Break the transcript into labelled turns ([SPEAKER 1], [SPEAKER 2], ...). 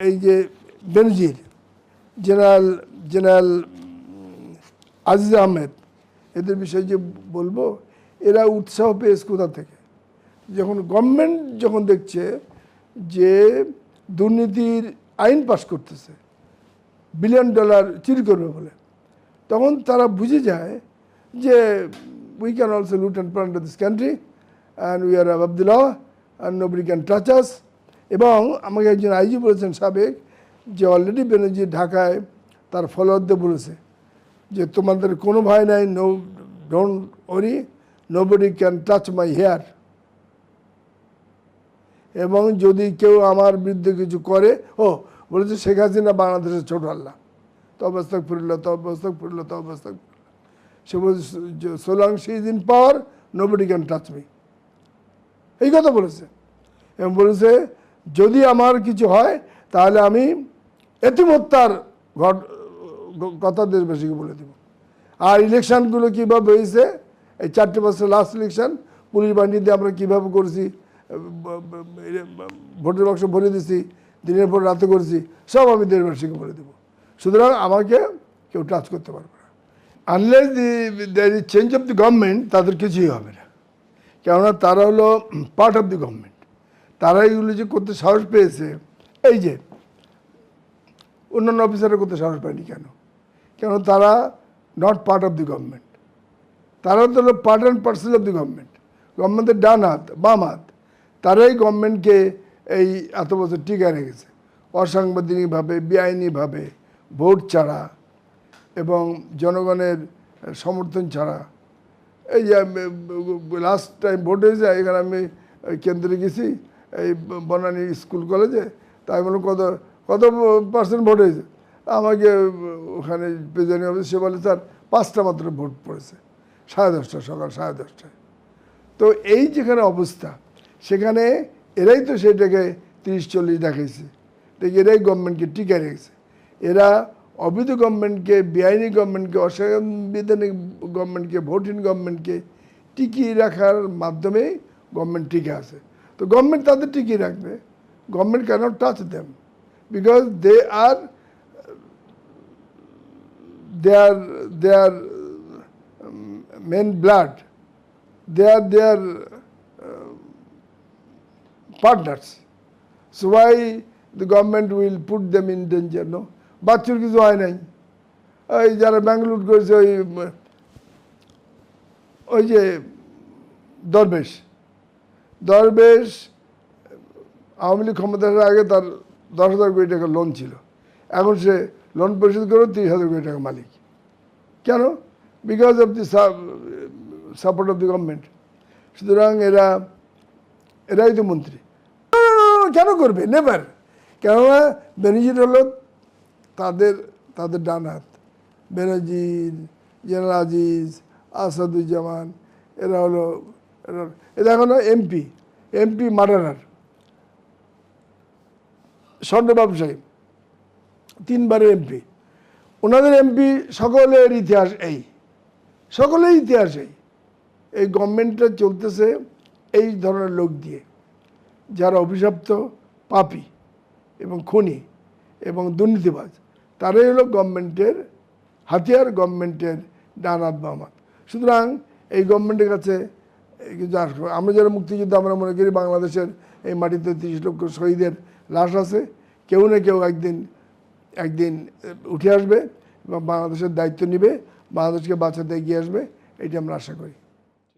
[SPEAKER 1] এই যে Benazir, general general, Aziz Ahmed, এদের বিষয়ে যে বলব, এরা উৎসাহ পেয়েছে কোথা থেকে? যখন গভর্নমেন্ট যখন দেখছে যে দুর্নীতির আইন পাশ করতেছে বিলিয়ন ডলার চুরি করবে বলে, তখন তারা বুঝে যায় যে we can also loot and plant this country and we are the law and nobody can touch us এবং আমাকে একজন আইজি বলেছেন সাবেক, যে অলরেডি বেনজি ঢাকায় তার ফলোয়ারদের বলেছে যে তোমাদের কোনো ভয় নাই no don't worry nobody can touch my hair এবং যদি কেউ আমার বিরুদ্ধে কিছু করে, ও, বলেছে শেখ হাসিনা বাংলাদেশের ছোট আল্লাহ। তো তবস্তক ফুরল তবস্তক ফুরল তবস্তক সে বলছে so long she is in power nobody can touch me এই কথা বলেছে। এবং বলেছে যদি আমার কিছু হয়, তাহলে আমি এতিমত্তার ঘট, কথা দেশবাসীকে বলে দেব। আর ইলেকশনগুলো কীভাবে হয়েছে, এই চারটে বছর লাস্ট ইলেকশন পুলিশ বাহিনী দিয়ে আমরা কীভাবে করেছি, ভোটের বাক্স ভরে দিছি, দিনের পর রাতে করেছি, সব আমি দেশবাসীকে বলে দেবো। সুতরাং আমাকে কেউ টাচ করতে পারবে না। Unless the change of the government তাদের কিছুই হবে না। কেননা তারা হলো পার্ট অফ দি গভর্নমেন্ট তারা এইগুলো যে করতে সাহস পেয়েছে। এই যে, অন্যান্য অফিসাররা করতে সাহস পায়নি কেন? কেন তারা not part of the government তারা তো হলো part and parcel of the government গভর্নমেন্টের ডান হাত, বাম হাত। তারাই গভর্নমেন্টকে এই এত বছর টিকা রেখেছে। অসাংবিধানিকভাবে, বেআইনিভাবে ভোট ছাড়া এবং জনগণের সমর্থন ছাড়া। এই যে লাস্ট টাইম ভোট হয়েছে, এখানে আমি কেন্দ্রে গেছি। এই বনানী স্কুল কলেজে, তাই বললাম কত কত পার্সেন্ট ভোট হয়েছে? আমাকে, ওখানে প্রেজেন্ট অফিস সে বলে, স্যার, পাঁচটা মাত্র ভোট পড়েছে, সাড়ে দশটা, সকাল সাড়ে দশটায়। তো এই যেখানে অবস্থা, সেখানে এরাই তো সেটাকে তিরিশ, চল্লিশ দেখাইছে। দেখি এরাই গভর্নমেন্টকে টিকে রেখেছে। এরা অবৈধ গভর্নমেন্টকে বেআইনি গভর্নমেন্টকে অসাংবিধানিক গভর্নমেন্টকে ভোটহীন গভর্নমেন্টকে টিকিয়ে রাখার মাধ্যমে গভর্নমেন্ট টিকে আছে। তো গভর্নমেন্ট তাদের টিকিয়ে রাখবে government cannot touch them because they are they are they are um, men blood they are they are uh, partners so why the government will put them in danger no বাচ্চুর কিছু হয় নাই ওই যারা ব্যাঙ্গালুর করেছে ওই উম, ওই যে দরবেশ দরবেশ, আওয়ামী লীগ ক্ষমতার আগে তার দশ হাজার কোটি টাকা লোন ছিল। এখন সে লোন পরিশোধ করে তিরিশ হাজার কোটি টাকা মালিক। কেন? Because of the support of the government সুতরাং এরা, এরাই তো মন্ত্রী। কেন করবে? নেভার কেননা বেনিজির হলো তাদের তাদের ডান হাত। বেনজির জেনারেল আজিজ, আসাদুজ্জামান, এরা হলো এরা এখনও এমপি এমপি মার্ডারার স্বর্ণ ব্যবসায়ী তিনবারের এমপি ওনাদের এমপি সকলের ইতিহাস এই, সকলের ইতিহাস এই। এই গভর্নমেন্টটা চলতেছে এই ধরনের লোক দিয়ে, যারা অভিশপ্ত, পাপি এবং খুনি এবং দুর্নীতিবাজ, তারাই হলো গভর্নমেন্টের হাতিয়ার গভর্নমেন্টের ডান হাত বাম সুতরাং এই গভর্নমেন্টের কাছে আমরা যারা মুক্তিযুদ্ধ আমরা মনে করি বাংলাদেশের এই মাটিতে তিরিশ লক্ষ শহীদের লাশ আছে, কেউ না কেউ একদিন একদিন উঠে আসবে এবং বাংলাদেশের দায়িত্ব নেবে, বাংলাদেশকে বাঁচাতে এগিয়ে আসবে, এটি আমরা আশা করি।